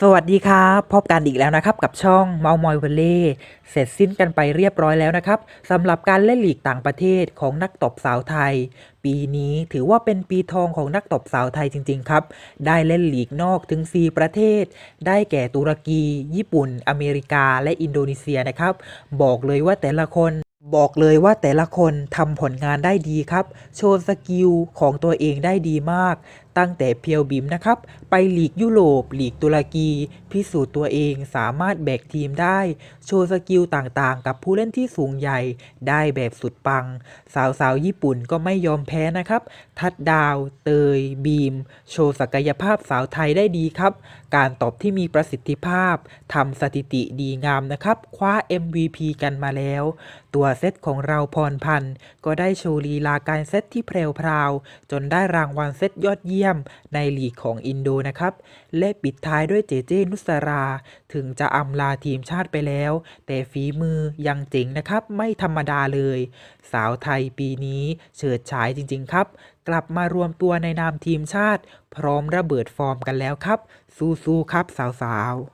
สวัสดีครับพบกันอีกแล้วนะครับ กับช่องเมามอยวอลเล่เสร็จสิ้นกันไปเรียบร้อยแล้วนะครับสำหรับการเล่นลีกต่างประเทศของนักตบสาวไทย ปีนี้ถือว่าเป็นปีทองของนักตบสาวไทยจริง ๆ ครับ ได้เล่นลีกนอกถึง 4 ประเทศ ได้แก่ตุรกี ญี่ปุ่น อเมริกา และอินโดนีเซียนะครับ บอกเลยว่าแต่ละคนบอกเลยว่าแต่ละคนทำผลงานได้ดีครับ โชว์สกิลของตัวเองได้ดีมาก ตั้งแต่เพียวบิมนะครับ ไปลีกยุโรปลีกตุรกี พิสูจน์ตัวเองสามารถแบกทีมได้ โชว์สกิลต่างๆ กับผู้เล่นที่สูงใหญ่ได้แบบสุดปัง สาวๆ ญี่ปุ่นก็ไม่ยอมแพ้นะครับ ทัดดาว เตย บีม โชว์ศักยภาพสาวไทยได้ดีครับ การตอบที่มีประสิทธิภาพทำสถิติดีงามนะครับ คว้า MVP กันมาแล้ว ตัวเซตของเราพรพันธ์ก็ได้โชว์ลีลาการเซตที่เพลวพราว จนได้รางวัลเซตยอดเยี่ยมยมในลีกของอินโดนะครับ และปิดท้ายด้วยเจเจนุสรา ถึงจะอำลาทีมชาติไปแล้ว แต่ฝีมือยังเจ๋งนะครับ ไม่ธรรมดาเลย สาวไทยปีนี้เฉิดฉายจริง ๆ ครับ กลับมารวมตัวในนามทีมชาติ พร้อมระเบิดฟอร์มกันแล้วครับ สู้ๆครับสาวๆ